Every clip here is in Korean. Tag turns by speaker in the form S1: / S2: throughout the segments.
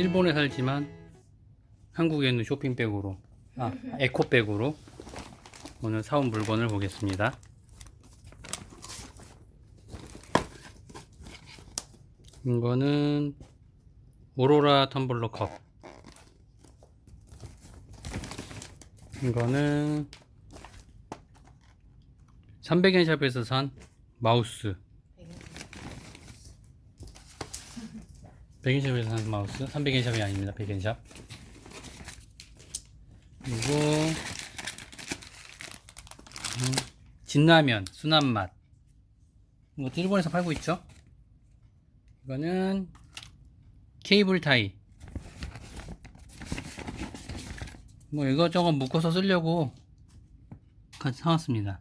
S1: 일본에 살지만 한국에 있는 쇼핑백으로 아 에코백으로 오늘 사온 물건을 보겠습니다. 이거는 오로라 텀블러 컵. 이거는 300엔 샵에서 산 마우스. 100엔 샵에서 산 마우스. 300엔 샵이 아닙니다. 100엔 샵. 그리고 음, 진라면 순한 맛. 이것도 일본에서 팔고 있죠. 이거는 케이블 타이. 뭐 이것저것 묶어서 쓰려고 같이 사왔습니다.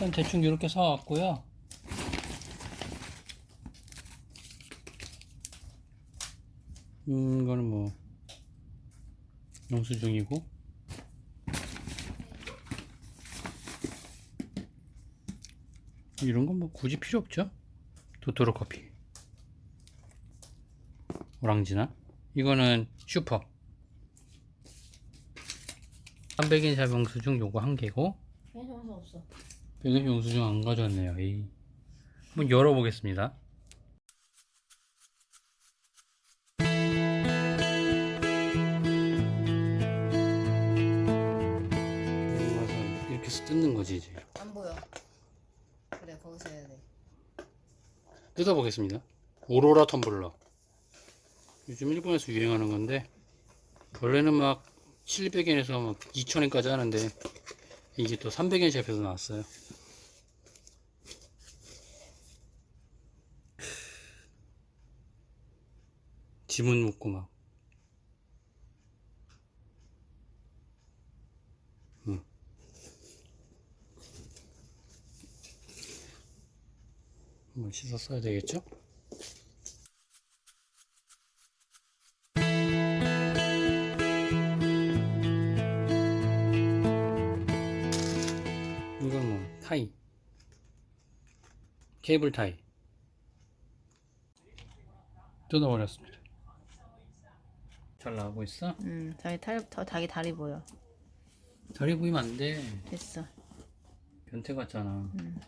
S1: 일단 대충 이렇게 사왔고요. 음, 이거는 뭐 영수 증이고 이런 건 뭐 굳이 필요 없죠? 도토로 커피 오랑지나 이거는 슈퍼 300엔 샵 영수증 요거 한 개고
S2: 해서 없어.
S1: 100엔 영수증 안 가져왔네요 에이. 한번 열어보겠습니다 이렇게 해서 뜯는 거지 이제
S2: 안 보여. 그래 거기서 해야 돼.
S1: 뜯어보겠습니다. 오로라 텀블러. 요즘 일본에서 유행하는 건데, 원래는 막 700엔에서 막 2000엔까지 하는데, 이게 또 300엔 샵에서 나왔어요. 지문 묶고 막. 응. 한번 씻어 써야 되겠죠? 타이 케이블 타이 뜯어버렸습니다 잘 나오고 있어?
S2: 음, 자기 탈, 더 자기 다리 보여.
S1: 다리 보이면 안돼
S2: 됐어.
S1: 변태 같잖아
S2: 음.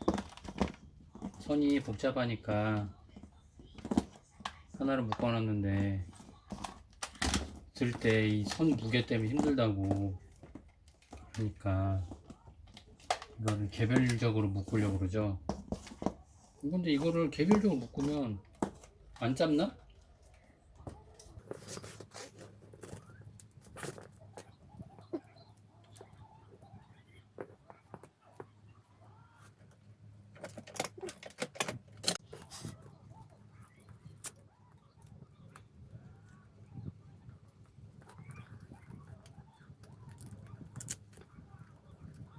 S1: 선이 복잡하니까 하나를 묶어놨는데 들 때 이 선 무게 때문에 힘들다고 그러니까 이거를 개별적으로 묶으려고 그러죠 근데 이거를 개별적으로 묶으면 안 짧나?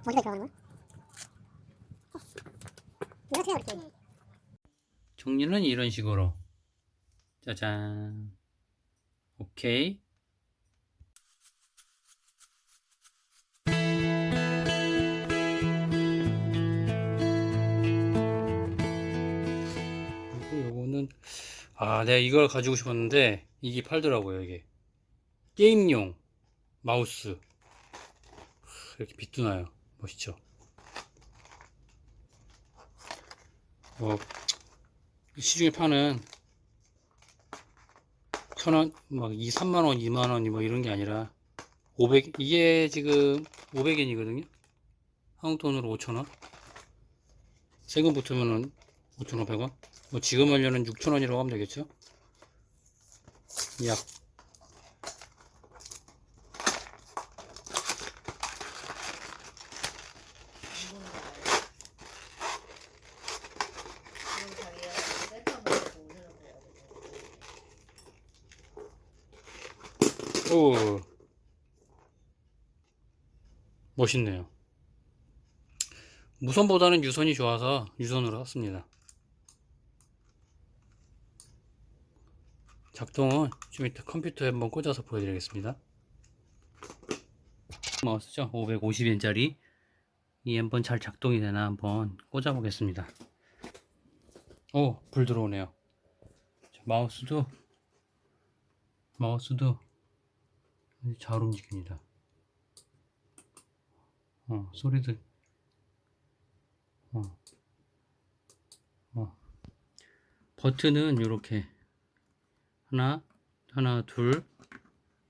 S3: 어디가 들어가는 거야? 이렇게 돼.
S1: 종류는 이런 식으로. 짜잔. 오케이. 그리고 요거는 아 내가 이걸 가지고 싶었는데 이게 팔더라고요 이게. 게임용 마우스. 이렇게 빛도 나요. 멋있죠 뭐 시중에 파는 천원 막 2, 3만원, 2만원 뭐 이런 게 아니라 500 이게 지금 500엔이거든요? 한국 돈으로 5천원? 세금 붙으면은 5,500원? 뭐 지금 하려는 6천원이라고 하면 되겠죠? 약
S2: 지금 자기가 셀카 보고 오.
S1: 멋있네요. 무선보다는 유선이 좋아서 유선으로 샀습니다. 작동은 좀 이따 컴퓨터에 한번 꽂아서 보여드리겠습니다. 마우스죠? 550엔짜리. 이 한번 잘 작동이 되나 한번 꽂아 보겠습니다. 오, 불 들어오네요. 자, 마우스도, 마우스도 아주 잘 움직입니다. 어, 소리도, 어, 어. 버튼은 이렇게 하나, 하나, 둘,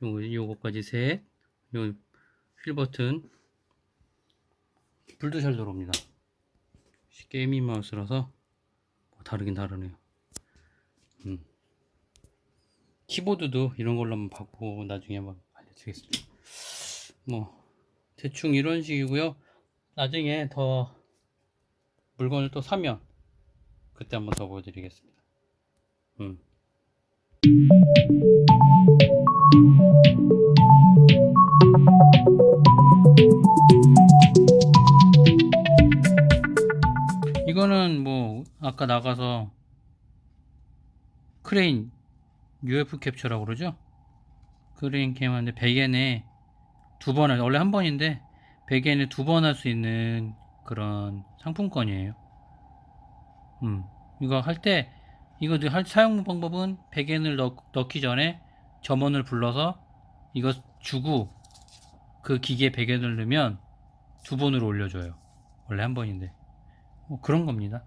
S1: 요거, 요거까지 셋, 요 휠 버튼, 불도 잘 들어옵니다. 게이밍 마우스라서 뭐 다르긴 다르네요. 음. 키보드도 이런 걸로 한번 바꾸고 나중에 한번 드리겠습니다. 뭐 대충 이런 식이고요. 나중에 더 물건을 또 사면 그때 한번 더 보여드리겠습니다. 음. 이거는 뭐 아까 나가서 크레인 UF 캡처라고 그러죠? 크레인 캠하는데 100엔에 두 번, 할- 원래 한 번인데 100엔에 두 번 할 수 있는 그런 상품권이에요. 음, 이거 할 때 이거 할 사용 방법은 100엔을 넣, 넣기 전에 점원을 불러서 이거 주고 그 기계에 100엔을 넣으면 두 번으로 올려줘요. 원래 한 번인데. 뭐 그런 겁니다.